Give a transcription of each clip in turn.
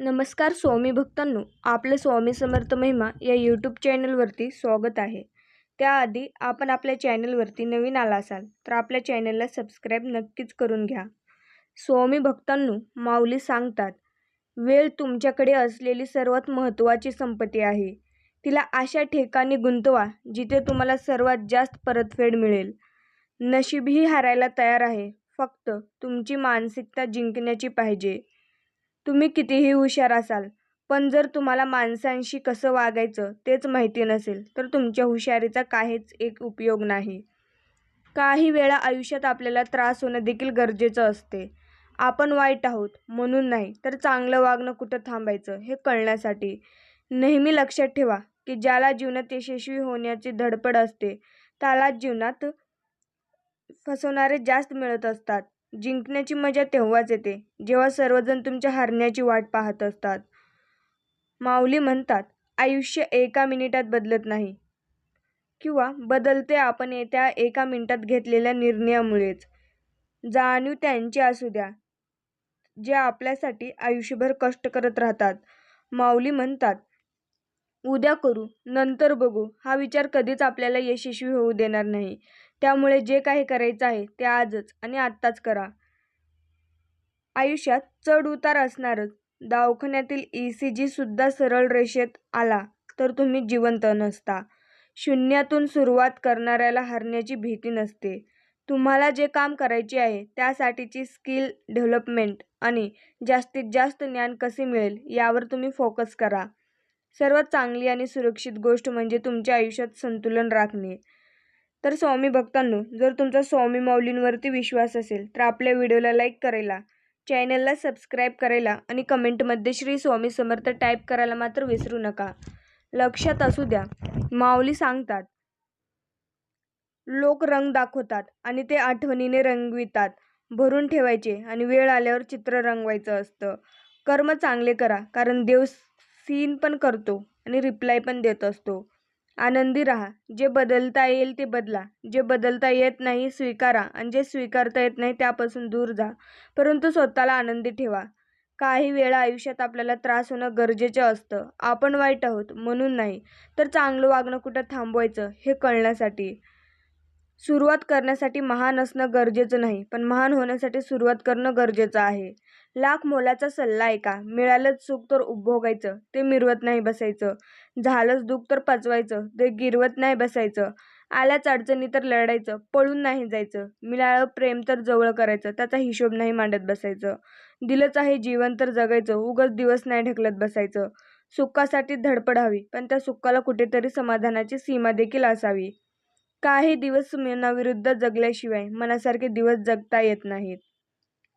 नमस्कार स्वामी भक्तांनो आपलं स्वामी समर्थ महिमा या यूट्यूब चॅनलवरती स्वागत आहे. त्याआधी आपण आपल्या चॅनलवरती नवीन आला असाल तर आपल्या चॅनलला सबस्क्राईब नक्कीच करून घ्या. स्वामी भक्तांनो माऊली सांगतात वेळ तुमच्याकडे असलेली सर्वात महत्त्वाची संपत्ती आहे. तिला अशा ठिकाणी गुंतवा जिथे तुम्हाला सर्वात जास्त परतफेड मिळेल. नशीबही हारायला तयार आहे. फक्त तुमची मानसिकता जिंकण्याची पाहिजे. तुम्ही कितीही हुशार असाल पण जर तुम्हाला माणसांशी कसं वागायचं तेच माहिती नसेल तर तुमच्या हुशारीचा काहीच एक उपयोग नाही. काही वेळा आयुष्यात आपल्याला त्रास होणं देखील गरजेचं असते. आपण वाईट आहोत म्हणून नाही तर चांगलं वागणं कुठं थांबायचं हे कळण्यासाठी. नेहमी लक्षात ठेवा की ज्याला जीवनात यशस्वी होण्याची धडपड असते त्याला जीवनात फसवणारे जास्त मिळत असतात. जिंकण्याची मजा तेव्हाच येते जेव्हा सर्वजण तुमच्या हरण्याची वाट पाहत असतात. माऊली म्हणतात आयुष्य एका मिनिटात बदलत नाही. किंवा बदलते आपण येत्या एका मिनिटात घेतलेल्या निर्णयामुळेच. जाणीव त्यांची असू द्या जे आपल्यासाठी आयुष्यभर कष्ट करत राहतात. माऊली म्हणतात उद्या करू नंतर बघू. हा विचार कधीच आपल्याला यशस्वी होऊ देणार नाही. त्यामुळे जे काही करायचं आहे ते आजच आणि आत्ताच करा. आयुष्यात चढ उतार असणारच. दवाखान्यातील ई सी जीसुद्धा सरळ रेषेत आला तर तुम्ही जिवंत नसता. शून्यातून सुरुवात करणाऱ्याला हरण्याची भीती नसते. तुम्हाला जे काम करायचे आहे त्यासाठीची स्किल डेव्हलपमेंट आणि जास्तीत जास्त ज्ञान कसे मिळेल यावर तुम्ही फोकस करा. सर्वात चांगली आणि सुरक्षित गोष्ट म्हणजे तुमच्या आयुष्यात संतुलन राखणे. तर स्वामी भक्तांनो जर तुमचा स्वामी माऊलींवरती विश्वास असेल तर आपल्या व्हिडिओला लाईक करायला चॅनलला सबस्क्राईब करायला आणि कमेंटमध्ये श्री स्वामी समर्थ टाईप करायला मात्र विसरू नका. लक्षात असू द्या माऊली सांगतात लोक रंग दाखवतात आणि ते आठवणीने रंगवितात भरून ठेवायचे आणि वेळ आल्यावर चित्र रंगवायचं असतं. कर्म चांगले करा कारण देव सीन पण करतो आणि रिप्लाय पण देत असतो. आनंदी राहा. जे बदलता येईल ते बदला. जे बदलता येत नाही स्वीकारा. आणि जे स्वीकारता येत नाही त्यापासून दूर जा. परंतु स्वतःला आनंदी ठेवा. काही वेळा आयुष्यात आपल्याला त्रास होणं गरजेचं असतं. आपण वाईट आहोत म्हणून नाही तर चांगलं वागणं कुठं थांबवायचं हे कळण्यासाठी. सुरुवात करण्यासाठी महान असणं गरजेचं नाही पण महान होण्यासाठी सुरुवात करणं गरजेचं आहे. लाख मोलाचा सल्ला ऐका. मिळालंच सुख तर उपभोगायचं. ते मिरवत नाही बसायचं. झालंच दुःख तर पचवायचं ते गिरवत नाही बसायचं. आल्याच अडचणी तर लढायचं पळून नाही जायचं. मिळालं प्रेम तर जवळ करायचं त्याचा हिशोब नाही मांडत बसायचं. दिलंच आहे जीवन तर जगायचं उगच दिवस नाही ढकलत बसायचं. सुखासाठी धडपड हवी पण त्या सुखाला कुठेतरी समाधानाची सीमा देखील असावी. काही दिवस मनाविरुद्ध जगल्याशिवाय मनासारखे दिवस जगता येत नाहीत.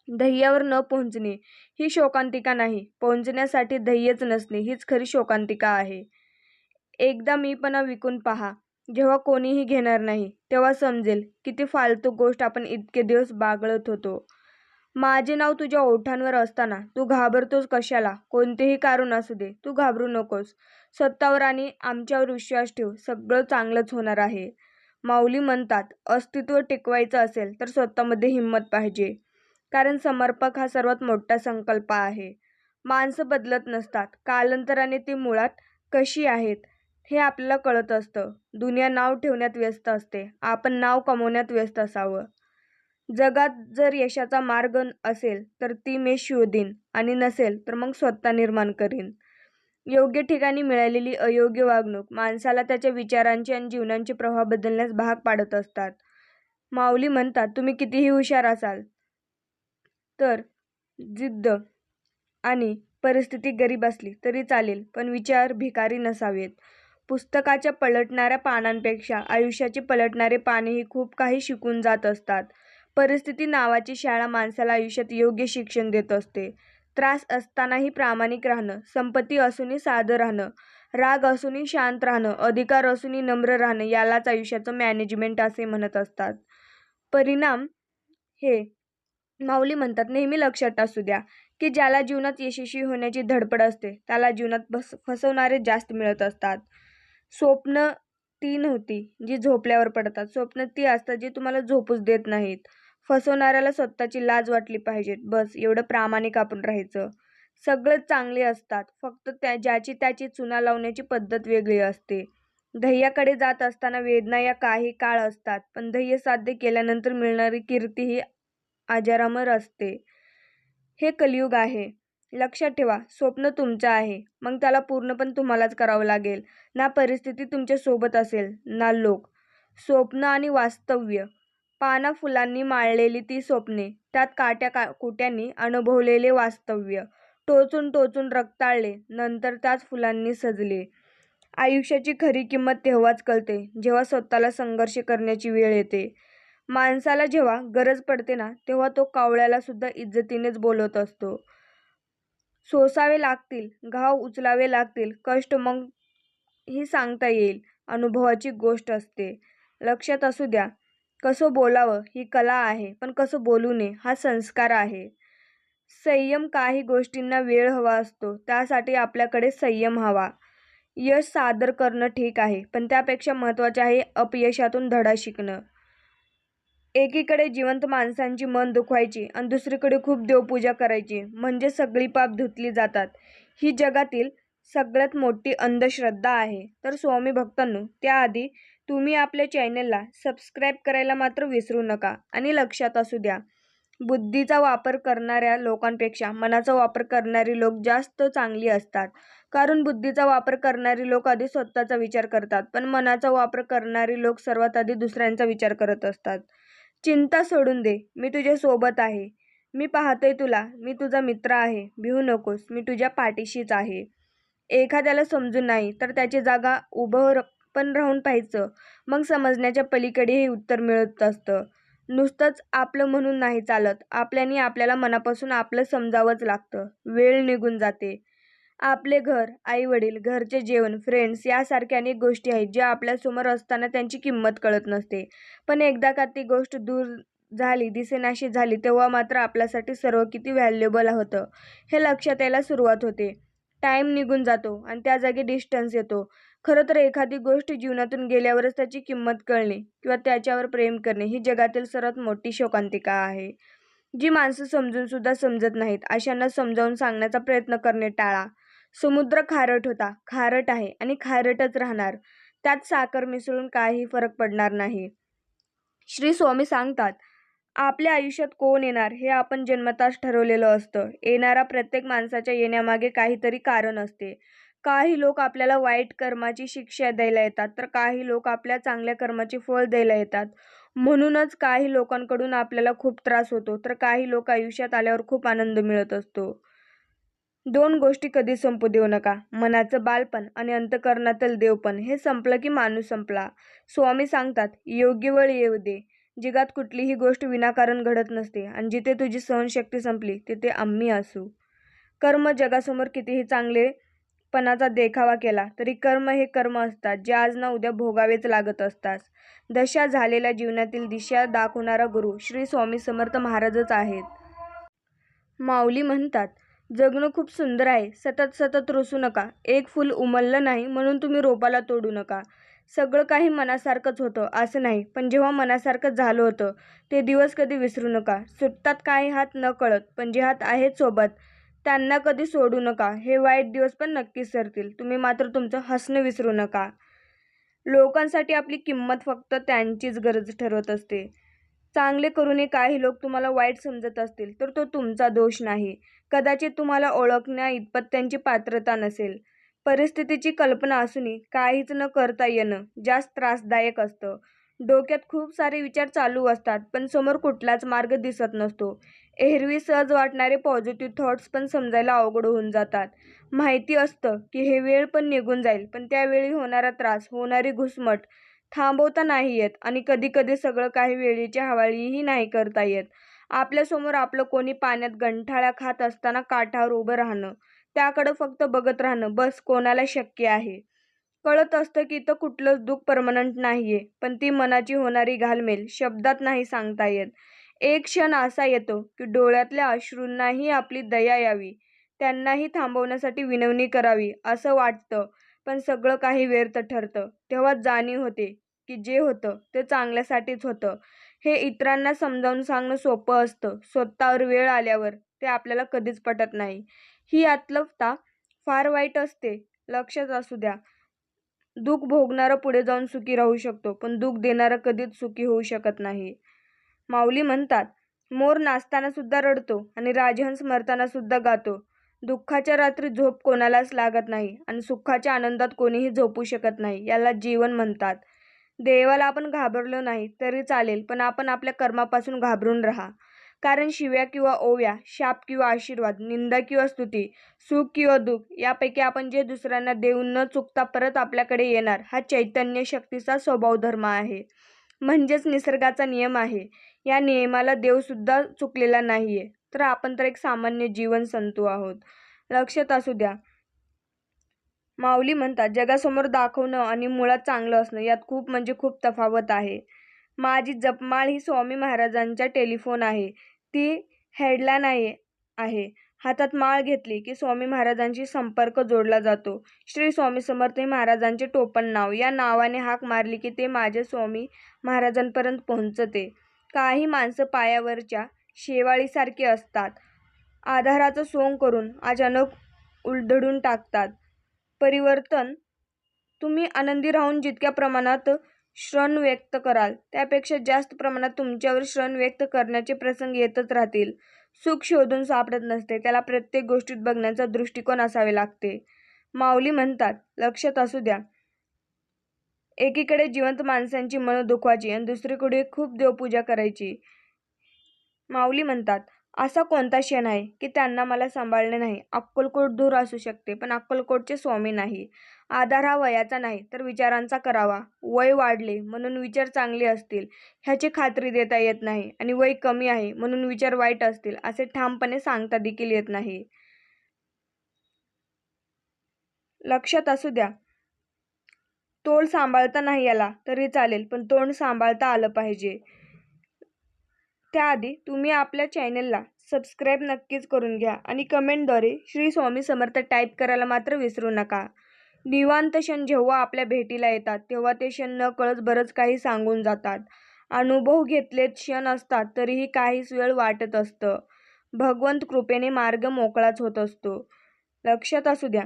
ध्येयावर न पोहोचणे ही शोकांतिका नाही पोहोचण्यासाठी ध्येयच नसणे हीच खरी शोकांतिका आहे. एकदा मीपणा विकून पहा. जेव्हा कोणीही घेणार नाही तेव्हा समजेल किती फालतू गोष्ट आपण इतके दिवस बागळत होतो. माझे नाव तुझ्या ओठांवर असताना तू घाबरतोस कशाला? कोणतेही कारण असू दे तू घाबरू नकोस. स्वतःवर आणि आमच्यावर विश्वास ठेव सगळं चांगलंच होणार आहे. माऊली म्हणतात अस्तित्व टिकवायचं असेल तर स्वतःमध्ये हिंमत पाहिजे. कारण समर्पक हा सर्वात मोठा संकल्प आहे. माणसं बदलत नसतात. कालांतराने ती मुळात कशी आहेत? हे आपल्याला कळत असतं. दुनिया नाव ठेवण्यात व्यस्त असते. आपण नाव कमवण्यात व्यस्त असावं. जगात जर यशाचा मार्ग असेल तर ती मी शोधीन. आणि नसेल तर मग स्वतः निर्माण करीन. योग्य ठिकाणी मिळालेली अयोग्य वागणूक माणसाला त्याच्या विचारांचे आणि जीवनांचे प्रभाव बदलण्यास भाग पाडत असतात. माऊली म्हणतात तुम्ही कितीही हुशार असाल तर जिद्द आणि परिस्थिती गरीब असली तरी चालेल पण विचार भिकारी नसावेत. पुस्तकाच्या पलटणाऱ्या पानांपेक्षा आयुष्याची पलटणारे पानेही खूप काही शिकून जात असतात. परिस्थिती नावाची शाळा माणसाला आयुष्यात योग्य शिक्षण देत असते. त्रास असतानाही प्रामाणिक राहणं संपत्ती असूनही साधं राहणं राग असूनही शांत राहणं अधिकार असूनही नम्र राहणं यालाच आयुष्याचं मॅनेजमेंट असे म्हणत असतात. परिणाम हे माऊली म्हणतात नेहमी लक्षात असू द्या की ज्याला जीवनात यशस्वी होण्याची धडपड असते त्याला जीवनात बस फसवणारे जास्त मिळत असतात. स्वप्न ती नव्हती जी झोपल्यावर पडतात. स्वप्न ती असतात जी तुम्हाला झोपूच देत नाहीत. फसवणाऱ्याला स्वतःची लाज वाटली पाहिजे. बस एवढं प्रामाणिक आपण राहायचं. सगळं चांगले असतात. फक्त त्या ज्याची त्याची चुना लावण्याची पद्धत वेगळी असते. ध्येयाकडे जात असताना वेदना या काही काळ असतात पण ध्येय साध्य केल्यानंतर मिळणारी कीर्ती ही आजारामर असते. हे कलियुग आहे. लक्षात ठेवा स्वप्न तुमचं आहे. मग त्याला पूर्ण पण तुम्हालाच करावं लागेल. ना परिस्थिती तुमच्यासोबत असेल ना लोक. स्वप्न आणि वास्तव्य. पाना फुलांनी माळलेली ती स्वप्ने त्यात काट्या का कुट्यांनी अनुभवलेले वास्तव्य. टोचून टोचून रक्ताळले नंतर त्याच फुलांनी सजले. आयुष्याची खरी किंमत तेव्हाच कळते जेव्हा स्वतःला संघर्ष करण्याची वेळ येते. माणसाला जेव्हा गरज पडते ना तेव्हा तो कावळ्याला सुद्धा इज्जतीनेच बोलत असतो. सोसावे लागतील घाव उचलावे लागतील कष्ट मग ही सांगता येईल अनुभवाची गोष्ट असते. लक्षात असू द्या कसं बोलावं ही कला आहे पण कसं बोलू नये हा संस्कार आहे. संयम काही गोष्टींना वेळ हवा असतो त्यासाठी आपल्याकडे संयम हवा. यश सादर करणं ठीक आहे पण त्यापेक्षा महत्त्वाचं आहे अपयशातून धडा शिकणं. एकीकडे जिवंत माणसांची मन दुखवायची आणि दुसरीकडे खूप देवपूजा करायची म्हणजे सगळी पाप धुतली जातात. ही जगातील सगळ्यात मोठी अंधश्रद्धा आहे. तर स्वामी भक्तांनो त्याआधी तुम्ही आपल्या चॅनलला सबस्क्राईब करायला मात्र विसरू नका आणि लक्षात असू द्या. बुद्धीचा वापर करणाऱ्या लोकांपेक्षा मनाचा वापर करणारी लोक जास्त चांगली असतात. कारण बुद्धीचा वापर करणारी लोक आधी स्वतःचा विचार करतात पण मनाचा वापर करणारी लोक सर्वात आधी दुसऱ्यांचा विचार करत असतात. चिंता सोडून दे. मी तुझ्या सोबत आहे. मी पाहतोय तुला. मी तुझा मित्र आहे. भिवू नकोस. मी तुझ्या पाठीशीच आहे. एखाद्याला समजून नाही तर त्याची जागा उभं पण राहून पाहायचं. मग समजण्याच्या पलीकडे हे उत्तर मिळत असतं. नुसतंच आपलं म्हणून नाही चालत. आपल्याने आपल्याला मनापासून आपलं समजावंच लागतं. वेळ निघून जाते. आपले घर आई वडील घरचे जेवण फ्रेंड्स यासारख्या अनेक गोष्टी आहेत ज्या आपल्यासमोर असताना त्यांची किंमत कळत नसते. पण एकदा का ती गोष्ट दूर झाली दिसेनाशी झाली तेव्हा मात्र आपल्यासाठी सर्व किती व्हॅल्युएबल होतं हे लक्षात यायला सुरुवात होते. टाईम निघून जातो आणि त्या जागी डिस्टन्स येतो. खरं तर एखादी गोष्ट जीवनातून गेल्यावरच त्याची किंमत कळणे किंवा त्याच्यावर प्रेम करणे ही जगातील सर्वात मोठी शोकांतिका आहे. जी माणसं समजूनसुद्धा समजत नाहीत अशांना समजावून सांगण्याचा प्रयत्न करणे टाळा. समुद्र खारट होता. खारट आहे आणि खारटच राहणार. त्यात साखर मिसळून काही फरक पडणार नाही. श्री स्वामी सांगतात आपल्या आयुष्यात कोण येणार हे आपण जन्मताच ठरवलेलं असतं. येणारा प्रत्येक माणसाच्या येण्यामागे काहीतरी कारण असते. काही लोक आपल्याला वाईट कर्माची शिक्षा द्यायला येतात तर काही लोक आपल्या चांगल्या कर्माचे फळ द्यायला येतात. म्हणूनच काही लोकांकडून आपल्याला खूप त्रास होतो तर काही लोक आयुष्यात आल्यावर खूप आनंद मिळत असतो. दोन गोष्टी कधी संपू देऊ नका. मनाचं बालपण आणि अंतकरणातलं देवपण हे संपलं की माणूस संपला. स्वामी सांगतात योग्य वेळ येऊ दे. जगात कुठलीही गोष्ट विनाकारण घडत नसते आणि जिथे तुझी सहनशक्ती संपली तिथे आम्ही असू. कर्म जगासमोर कितीही चांगलेपणाचा देखावा केला तरी कर्म हे कर्म असतात जे आज ना उद्या भोगावेच लागत असतात. दशा झालेल्या जीवनातील दिशा दाखवणारा गुरु श्री स्वामी समर्थ महाराजच आहेत. माऊली म्हणतात जगणं खूप सुंदर आहे. सतत सतत रुसू नका. एक फूल उमललं नाही म्हणून तुम्ही रोपाला तोडू नका. सगळं काही मनासारखंच होतं असं नाही. पण जेव्हा मनासारखं झालं होतं ते दिवस कधी विसरू नका. सुटतात काही हात न कळत पण जे हात आहेत सोबत त्यांना कधी सोडू नका. हे वाईट दिवस पण नक्कीच सरतील तुम्ही मात्र तुमचं हसणं विसरू नका. लोकांसाठी आपली किंमत फक्त त्यांचीच गरज ठरवत असते. चांगले करूनही काही लोक तुम्हाला वाईट समजत असतील तर तो तुमचा दोष नाही. कदाचित तुम्हाला ओळखण्या इतपत त्यांची पात्रता नसेल. परिस्थितीची कल्पना असूनही काहीच न करता येणं जास्त त्रासदायक असतं. डोक्यात खूप सारे विचार चालू असतात पण समोर कुठलाच मार्ग दिसत नसतो. एरवी सहज वाटणारे पॉझिटिव्ह थॉट्स पण समजायला अवघड होऊन जातात. माहिती असतं की हे वेळ पण निघून जाईल पण त्यावेळी होणारा त्रास होणारी घुसमट थांबवता नाही येत आणि कधीकधी सगळं काही वेळेच्या हवाळीही नाही करता येत. आपल्यासमोर आपलं कोणी पाण्यात गंठाळ्या खात असताना काठावर उभं राहणं त्याकडं फक्त बघत राहणं बस कोणाला शक्य आहे? कळत असतं की इथं कुठलंच दुःख परमनंट नाही आहे पण ती मनाची होणारी घालमेल शब्दात नाही सांगता येत. एक क्षण असा येतो की डोळ्यातल्या अश्रूंनाही आपली दया यावी त्यांनाही थांबवण्यासाठी विनवणी करावी असं वाटतं पण सगळं काही व्यर्थ ठरतं. तेव्हा जाणीव होते की जे होतं ते चांगल्यासाठीच होतं. हे इतरांना समजावून सांगणं सोपं असतं. स्वतःवर वेळ आल्यावर ते आपल्याला कधीच पटत नाही. ही आत्लफता फार वाईट असते. लक्षात असू द्या. दुःख भोगणारा पुढे जाऊन सुखी राहू शकतो पण दुःख देणारा कधीच सुखी होऊ शकत नाही. माऊली म्हणतात मोर नाचताना सुद्धा रडतो आणि राजहंस मरताना सुद्धा गातो. दुःखाच्या रात्री झोप कोणालाच लागत नाही आणि सुखाच्या आनंदात कोणीही झोपू शकत नाही याला जीवन म्हणतात. देवाला आपण घाबरलो नाही तरी चालेल पण आपण आपल्या कर्मापासून घाबरून राहा. कारण शिव्या किंवा ओव्या शाप किंवा आशीर्वाद निंदा किंवा स्तुती सुख किंवा दुःख यापैकी आपण जे दुसऱ्यांना देऊन न चुकता परत आपल्याकडे येणार हा चैतन्य शक्तीचा स्वभाव धर्म आहे. म्हणजेच निसर्गाचा नियम आहे. या नियमाला देवसुद्धा चुकलेला नाही आहे तर आपण तर एक सामान्य जीवन संतू आहोत. लक्षात असू द्या. माऊली म्हणतात जगासमोर दाखवणं आणि मुळात चांगलं असणं यात खूप म्हणजे खूप तफावत आहे. माझी जपमाळ ही स्वामी महाराजांच्या टेलिफोन आहे. ती हेडलाईन आहे आहे. हातात माळ घेतली की स्वामी महाराजांशी संपर्क जोडला जातो. श्री स्वामी समर्थ महाराजांचे टोपण नाव. या नावाने हाक मारली की ते माझ्या स्वामी महाराजांपर्यंत पोहोचते. काही माणसं पायावरच्या शेवाळीसारखी असतात. आधाराचं सोंग करून अचानक उलधडून टाकतात. परिवर्तन तुम्ही आनंदी राहून जितक्या प्रमाणात श्रण व्यक्त कराल त्यापेक्षा जास्त प्रमाणात तुमच्यावर श्रण व्यक्त करण्याचे प्रसंग येतच राहतील. सुख शोधून सापडत नसते त्याला प्रत्येक गोष्टीत बघण्याचा दृष्टिकोन असावे लागते. माऊली म्हणतात लक्षात असू द्या एकीकडे जिवंत माणसांची मन दुखवायची आणि दुसरीकडे खूप देवपूजा करायची. माऊली म्हणतात असा कोणता क्षण आहे की त्यांना मला सांभाळणे नाही? अक्कलकोट दूर असू शकते पण अक्कलकोटचे स्वामी नाही. आधार हा वयाचा नाही तर विचारांचा करावा. वय वाढले म्हणून विचार चांगले असतील ह्याची खात्री देता येत नाही. आणि वय कमी आहे म्हणून विचार वाईट असतील असे ठामपणे सांगता देखील येत नाही. लक्षात असू द्या. तोल सांभाळता नाही आला तरी चालेल पण तोंड सांभाळता आलं पाहिजे. त्याआधी तुम्ही आपल्या चॅनलला सबस्क्राईब नक्कीच करून घ्या आणि कमेंटद्वारे श्री स्वामी समर्थ टाईप करायला मात्र विसरू नका. निवांत क्षण जेव्हा आपल्या भेटीला येतात तेव्हा ते क्षण न कळत बरंच काही सांगून जातात. अनुभव घेतलेत क्षण असतात तरीही काहीच वेळ वाटत असतं. भगवंत कृपेने मार्ग मोकळाच होत असतो. लक्षात असू द्या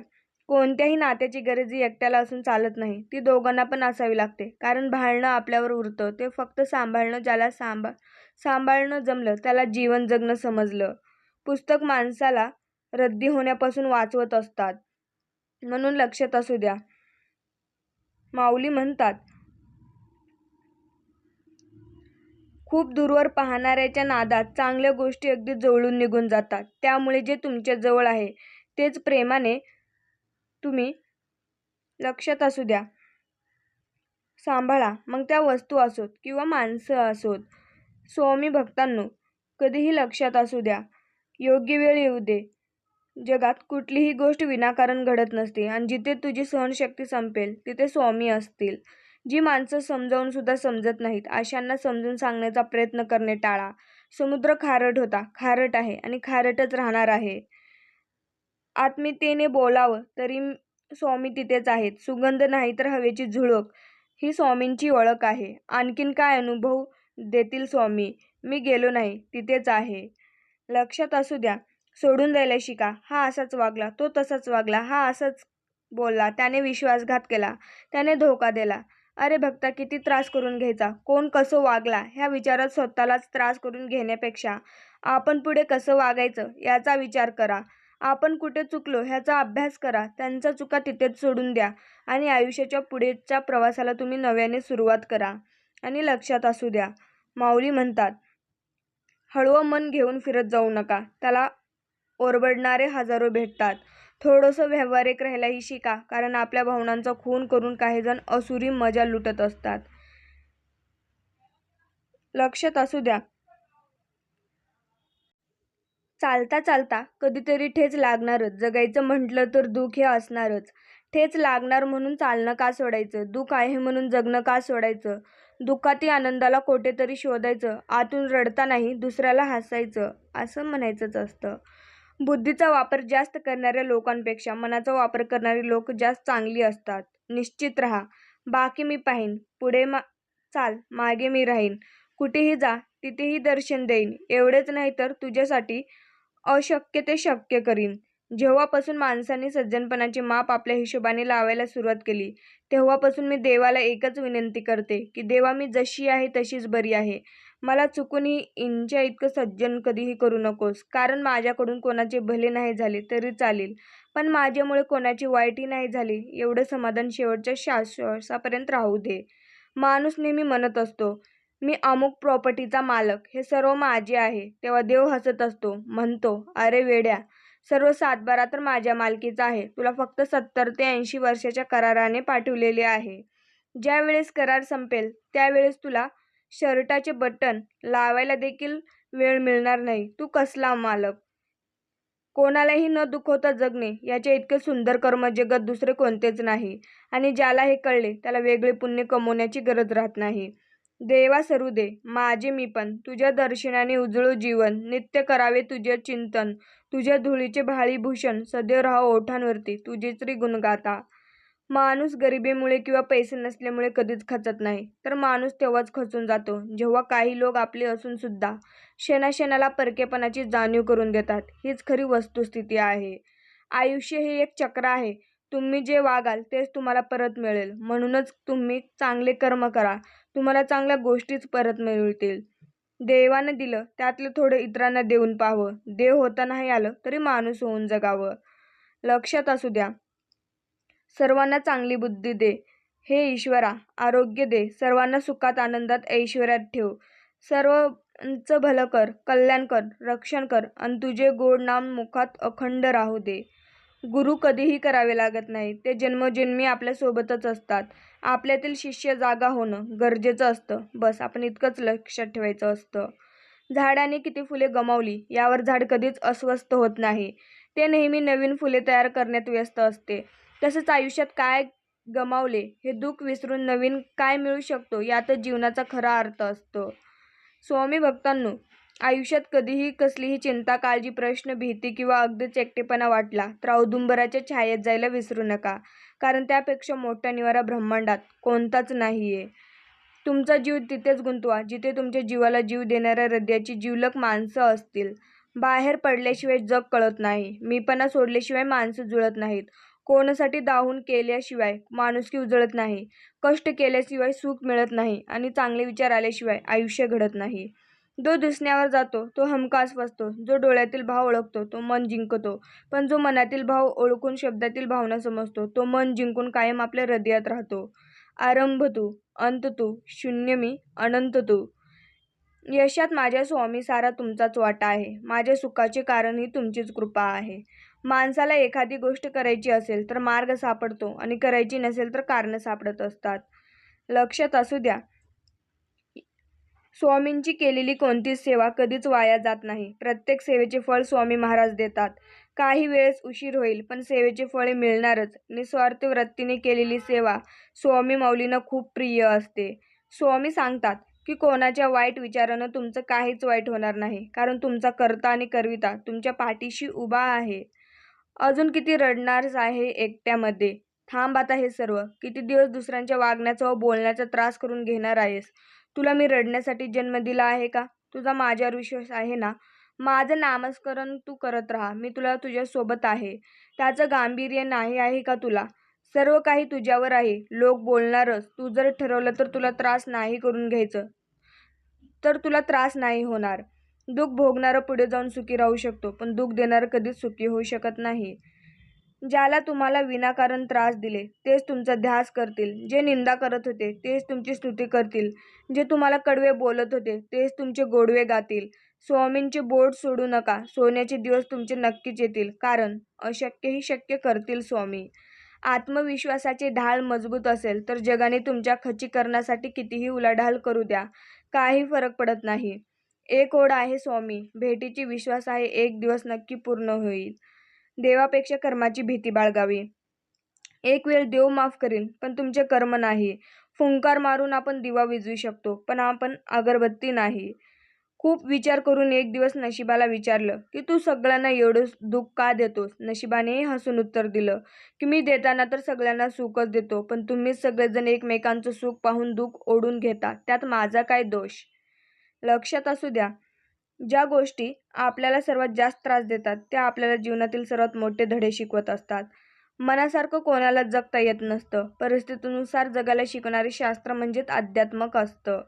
कोणत्याही नात्याची गरज ही एकट्याला असून चालत नाही. ती दोघांना पण असावी लागते. कारण भाळणं आपल्यावर उरतं. ते फक्त सांभाळणं ज्याला सांभाळ सांभाळणं जमलं त्याला जीवन जगणं समजलं. पुस्तक माणसाला रद्दी होण्यापासून वाचवत असतात. म्हणून लक्षात असू द्या. माऊली म्हणतात खूप दूरवर पाहणाऱ्याच्या नादात चांगल्या गोष्टी अगदी जवळून निघून जातात. त्यामुळे जे तुमच्या जवळ आहे तेच प्रेमाने तुम्ही लक्षात असू द्या. सांभाळा. मग त्या वस्तू असोत किंवा माणसं असोत. स्वामी भक्तांनो कधीही लक्षात असू द्या. योग्य वेळ येऊ दे. जगात कुठलीही गोष्ट विनाकारण घडत नसते आणि जिथे तुझी सहनशक्ती संपेल तिथे स्वामी असतील. जी माणसं समजावून सुद्धा समजत नाहीत अशांना समजून सांगण्याचा प्रयत्न करणे टाळा. समुद्र खारट होता. खारट आहे आणि खारटच राहणार आहे. आत्मीयतेने बोलावं तरी स्वामी तिथेच आहेत. सुगंध नाही तर हवेची झुळक. ही स्वामींची ओळख आहे. आणखीन काय अनुभव देतील स्वामी? मी गेलो नाही. तिथेच आहे. लक्षात असू द्या. सोडून द्यायला शिका. हा असाच वागला तो तसाच वागला हा असाच बोलला. त्याने विश्वासघात केला. त्याने धोका दिला. अरे भक्ता किती त्रास करून घ्यायचा? कोण कसं वागला? ह्या विचारात स्वतःलाच त्रास करून घेण्यापेक्षा आपण पुढे कसं वागायचं? याचा विचार करा. आपण कुठे चुकलो ह्याचा अभ्यास करा त्यांच्या चुका तिथेच सोडून द्या आणि आयुष्याच्या पुढेच्या प्रवासाला तुम्ही नव्याने सुरुवात करा आणि लक्षात असू द्या. माऊली म्हणतात हळवं मन घेऊन फिरत जाऊ नका त्याला ओरबडणारे हजारो भेटतात. थोडंसं व्यावहारिक राहायलाही शिका कारण आपल्या भावनांचा खून करून काही जण असुरी मजा लुटत असतात. लक्षात असू द्या चालता चालता कधीतरी ठेच लागणारच. जगायचं म्हटलं तर दुःख हे असणारच. ठेच लागणार म्हणून चालणं का सोडायचं? दुःख आहे म्हणून जगणं का सोडायचं? दुःखाती आनंदाला कोठेतरी शोधायचं. आतून रडता नाही दुसऱ्याला हसायचं. असं म्हणायचंच असतं. बुद्धीचा वापर जास्त करणाऱ्या लोकांपेक्षा मनाचा वापर करणारी लोक जास्त चांगली असतात. निश्चित राहा. बाकी मी पाहीन. पुढे मा चाल. मागे मी राहीन. कुठेही जा. तिथेही दर्शन देईन. एवढेच नाही तर तुझ्यासाठी अशक्य ते शक्य करीन. जेव्हापासून माणसाने सज्जनपणाचे माप आपल्या हिशोबाने लावायला सुरुवात केली तेव्हापासून मी देवाला एकच विनंती करते की देवा मी जशी आहे तशीच बरी आहे. मला चुकूनही इंच्या इतकं सज्जन कधीही करू नकोस कारण माझ्याकडून कोणाचे भले नाही झाले तरी चालेल पण माझ्यामुळे कोणाची वाईटही नाही झाली एवढं समाधान शेवटच्या श्वासापर्यंत राहू दे. माणूस नेहमी म्हणत असतो मी अमुक प्रॉपर्टीचा मालक हे सर्व माझे आहे. तेव्हा देव हसत असतो म्हणतो अरे वेड्या सर्व सातबारा तर माझ्या मालकीचा आहे. तुला फक्त सत्तर ते ऐंशी वर्षाच्या कराराने पाठवलेले आहे. ज्यावेळेस करार संपेल त्यावेळेस तुला शर्टाचे बटन लावायला देखील वेळ मिळणार नाही. तू कसला मालक? कोणालाही न दुखवता जगणे याचे इतके सुंदर कर्म जगत दुसरे कोणतेच नाही. आणि ज्याला हे कळले त्याला वेगळे पुण्य कमवण्याची गरज राहत नाही. देवा सरू दे. माझे मी पण. तुझ्या दर्शनाने उजळू जीवन. नित्य करावे तुझे चिंतन. तुझ्या धुळीचे भाळीभूषण सदैव राहो ओठांवरती. तुझी श्री गुणगाता. माणूस गरिबीमुळे किंवा पैसे नसल्यामुळे कधीच खचत नाही. तर माणूस तेव्हाच खचून जातो. जेव्हा काही लोक आपले असून सुद्धा शेणाशेणाला परकेपणाची जाणीव करून देतात हीच खरी वस्तुस्थिती आहे. आयुष्य हे एक चक्र आहे. तुम्ही जे वागाल तेच तुम्हाला परत मिळेल. म्हणूनच तुम्ही चांगले कर्म करा. तुम्हाला चांगल्या गोष्टीच परत मिळतील. देवानं दिलं त्यातलं थोडं इतरांना देऊन पाहावं. देव होता नाही आलं तरी माणूस होऊन जगावं. लक्षात असू द्या. सर्वांना चांगली बुद्धी दे. हे ईश्वरा आरोग्य दे. सर्वांना सुखात आनंदात ऐश्वर्यात ठेव. सर्वांचं भलं कर कल्याण कर रक्षण कर. आणि तुझे गोड नाम मुखात अखंड राहू दे. गुरु कधीही करावे लागत नाही. ते जन्मोजन्मी आपल्यासोबतच असतात. आपल्यातील शिष्य जागा होणं गरजेचं असतं. बस आपण इतकंच लक्षात ठेवायचं असतं. झाडाने किती फुले गमावली यावर झाड कधीच अस्वस्थ होत नाही. ते नेहमी नवीन फुले तयार करण्यात व्यस्त असते. तसंच आयुष्यात काय गमावले हे दुःख विसरून नवीन काय मिळू शकतो यातच जीवनाचा खरा अर्थ असतो. स्वामी भक्तांनो आयुष्यात कधीही कसलीही चिंता काळजी प्रश्न भीती किंवा अगदीच एकटेपणा वाटला तर औदुंबराच्या छायेत जायला विसरू नका. कारण त्यापेक्षा मोठा निवारा ब्रह्मांडात कोणताच नाही आहे तुमचा जीव तिथेच गुंतवा जिथे तुमच्या जीवाला जीव देणाऱ्या हृदयाची जीवलक माणसं असतील. बाहेर पडल्याशिवाय जग कळत नाही. मीपणा सोडल्याशिवाय माणसं जुळत नाहीत. कोणासाठी दाहून केल्याशिवाय माणुसकी उजळत नाही. कष्ट केल्याशिवाय सुख मिळत नाही आणि चांगले विचार आल्याशिवाय आयुष्य घडत नाही. जो दिसण्यावर जातो तो हमखास फसतो जो डोळ्यातील भाव ओळखतो तो मन जिंकतो. पण जो मनातील भाव ओळखून शब्दातील भावना समजतो तो मन जिंकून कायम आपल्या हृदयात राहतो. आरंभ तू अंत तू शून्य मी अनंत तू यशात माझ्या स्वामी सारा तुमचाच वाटा आहे. माझ्या सुखाचे कारण ही तुमचीच कृपा आहे. माणसाला एखादी गोष्ट करायची असेल तर मार्ग सापडतो आणि करायची नसेल तर कारणं सापडत असतात. लक्षात असू द्या स्वामींची केलेली कोणतीच सेवा कधीच वाया जात नाही. प्रत्येक सेवेचे फळ स्वामी महाराज देतात. काही वेळेस उशीर होईल पण सेवेचे फळे मिळणारच. निस्वार्थ वृत्तीने केलेली सेवा स्वामी माऊलींना खूप प्रिय असते. स्वामी सांगतात की कोणाच्या वाईट विचारानं तुमचं काहीच वाईट होणार नाही कारण तुमचा कर्ता आणि करविता तुमच्या पाठीशी उभा आहे. अजून किती रडणारच आहे एकट्यामध्ये. थांब आता हे सर्व. किती दिवस दुसऱ्यांच्या वागण्याचा व बोलण्याचा त्रास करून घेणार आहेस? तुला मी रडण्यासाठी जन्म दिला आहे का? तुझा माझ्यावर विश्वास आहे ना? माझं नामस्मरण तू करत राहा. मी तुला तुझ्यासोबत आहे. त्याचं गांभीर्य नाही आहे का तुला? सर्व काही तुझ्यावर आहे. लोक बोलणारच. तू जर ठरवलं तर तुला त्रास नाही करून घ्यायचं. तर तुला त्रास नाही होणार. दुःख भोगणारं पुढे जाऊन सुखी राहू शकतो पण दुःख देणारं कधीच सुखी होऊ शकत नाही. ज्याला तुम्हाला विनाकारण त्रास दिले तेच तुमचा ध्यास करतील. जे निंदा करत होते तेच तुमची स्तुती करतील. जे तुम्हाला कडवे बोलत होते तेच तुमचे गोडवे गातील. स्वामींचे बोट सोडू नका सोन्याचे दिवस तुमचे नक्कीच येतील. कारण अशक्यही शक्य करतील स्वामी. आत्मविश्वासाचे ढाल मजबूत असेल तर जगाने तुमच्या खचीकरणासाठी कितीही उलाढाल करू द्या. काही फरक पडत नाही. एक ओढ आहे स्वामी. भेटीची विश्वास आहे एक दिवस नक्की पूर्ण होईल. देवापेक्षा कर्माची भीती बाळगावी. एक वेळ देव माफ करेल पण तुमचे कर्म नाही. फुंकार मारून आपण दिवा विजवू शकतो पण आपण अगरबत्ती नाही. खूप विचार करून एक दिवस नशिबाला विचारलं की तू सगळ्यांना एवढं दुःख का देतोस? नशिबानेही हसून उत्तर दिलं की मी देताना तर सगळ्यांना सुखच देतो पण तुम्हीच सगळेजण एकमेकांचं सुख पाहून दुःख ओढून घेता त्यात माझा काय दोष? लक्षात असू द्या ज्या गोष्टी आपल्याला सर्वात जास्त त्रास देतात त्या आपल्याला जीवनातील सर्वात मोठे धडे शिकवत असतात. मनासारखं कोणाला जगता येत नसतं. परिस्थितीनुसार जगायला शिकणारे शास्त्र म्हणजेच आध्यात्मक असतं.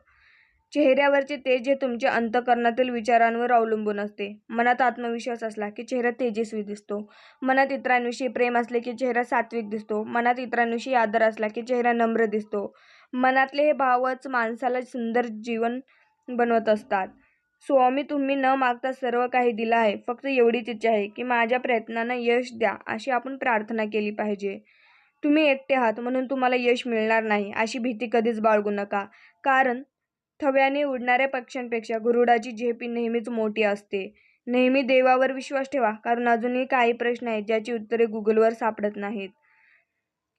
चेहऱ्यावरचे तेज हे तुमच्या अंतकरणातील विचारांवर अवलंबून असते. मनात आत्मविश्वास असला की चेहरा तेजस्वी दिसतो. मनात इतरांविषयी प्रेम असले की चेहरा सात्विक दिसतो. मनात इतरांविषयी आदर असला की चेहरा नम्र दिसतो. मनातले हे भावच माणसाला सुंदर जीवन बनवत असतात. स्वामी तुम्ही न मागता सर्व काही दिलं आहे. फक्त एवढीच इच्छा आहे की माझ्या प्रयत्नांना यश द्या अशी आपण प्रार्थना केली पाहिजे. तुम्ही एकटे आहात म्हणून तुम्हाला यश मिळणार नाही अशी भीती कधीच बाळगू नका. कारण थव्याने उडणाऱ्या पक्ष्यांपेक्षा गरुडाची झेपी नेहमीच मोठी असते. नेहमी देवावर विश्वास ठेवा कारण अजूनही काही प्रश्न आहेत ज्याची उत्तरे गुगलवर सापडत नाहीत.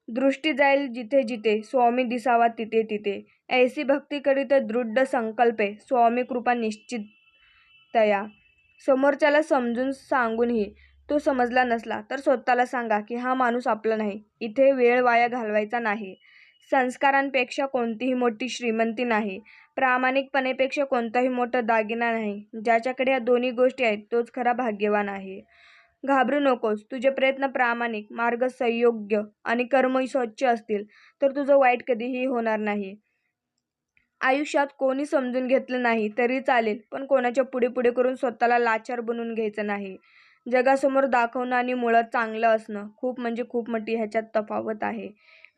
दृष्टी जाईल जिथे जिथे स्वामी दिसावा तिथे तिथे. ऐसी भक्ती करीत दृढ संकल्पे स्वामी कृपा निश्चित तया समोरच्याला समजून सांगूनही तो समजला नसला तर स्वतःला सांगा की हा माणूस आपला नाही. इथे वेळ वाया घालवायचा नाही. संस्कारांपेक्षा कोणतीही मोठी श्रीमंती नाही. प्रामाणिकपणेपेक्षा कोणताही मोठा दागिना नाही. ज्याच्याकडे या दोन्ही गोष्टी आहेत तोच खरा भाग्यवान आहे. घाबरू नकोस. तुझे प्रयत्न प्रामाणिक मार्ग संयोग्य आणि कर्मही स्वच्छ असतील तर तुझं वाईट कधीही होणार नाही. आयुष्यात कोणी समजून घेतलं नाही तरी चालेल पण कोणाच्या पुढे पुढे करून स्वतःला लाचार बनवून घ्यायचं नाही. जगासमोर दाखवणं आणि मुळात चांगलं असणं खूप म्हणजे खूप मोठी ह्याच्यात तफावत आहे.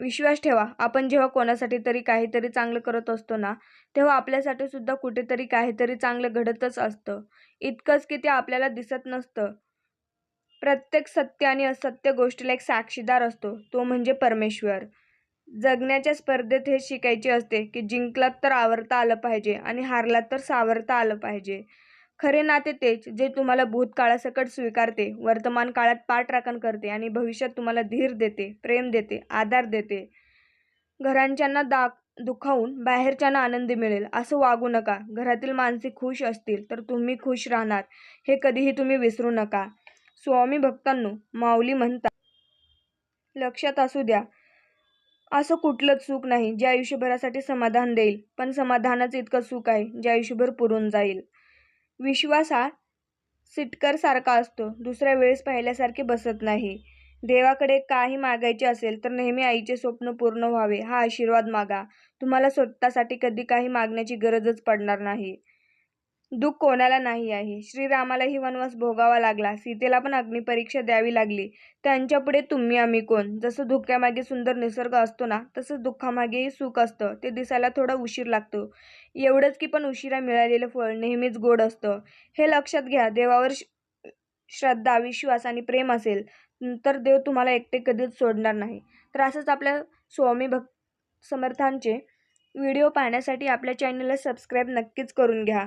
विश्वास ठेवा आपण जेव्हा कोणासाठी तरी काहीतरी चांगलं करत असतो ना तेव्हा आपल्यासाठी सुद्धा कुठेतरी काहीतरी चांगलं घडतच असतं. इतकंच की ते आपल्याला दिसत नसतं. प्रत्येक सत्य आणि असत्य गोष्टीला एक साक्षीदार असतो. तो म्हणजे परमेश्वर. जगण्याच्या स्पर्धेत हे शिकायचे असते की जिंकलात तर आवरता आलं पाहिजे आणि हारलात तर सावरता आलं पाहिजे. खरे नाते तेच जे तुम्हाला भूतकाळासकट स्वीकारते वर्तमान काळात पाठराखण करते आणि भविष्यात तुम्हाला धीर देते प्रेम देते आधार देते. घरांच्यांना दा दुखावून बाहेरच्यांना आनंद मिळेल असं वागू नका. घरातील माणसे खुश असतील तर तुम्ही खुश राहणार. हे कधीही तुम्ही विसरू नका. स्वामी भक्तांनो माऊली म्हणतात लक्षात असू द्या असं कुठलंच सुख नाही जे आयुष्यभरासाठी समाधान देईल. पण समाधानच इतकं सुख आहे जे आयुष्यभर पुरून जाईल. विश्वास हा सिटकरसारखा असतो. दुसऱ्या वेळेस पाहिल्यासारखे बसत नाही. देवाकडे काही मागायचे असेल तर नेहमी आईचे स्वप्न पूर्ण व्हावे. हा आशीर्वाद मागा. तुम्हाला स्वतःसाठी कधी काही मागण्याची गरजच पडणार नाही. दुःख कोणाला नाही आहे. श्रीरामालाही वनवास भोगावा लागला. सीतेला पण अग्निपरीक्षा द्यावी लागली. त्यांच्यापुढे तुम्ही आम्ही कोण? जसं धुक्यामागे सुंदर निसर्ग असतो ना तसंच दुःखामागेही सुख असतं. ते दिसायला थोडा उशीर लागतो. एवढंच की पण उशिरा मिळालेलं फळ नेहमीच गोड असतं. हे लक्षात घ्या देवावर श्रद्धा विश्वास आणि प्रेम असेल तर देव तुम्हाला एकटे कधीच सोडणार नाही. तर असंच आपल्या स्वामी भक् समर्थांचे. व्हिडिओ पाहण्यासाठी आपल्या चॅनलला सबस्क्राईब नक्कीच करून घ्या.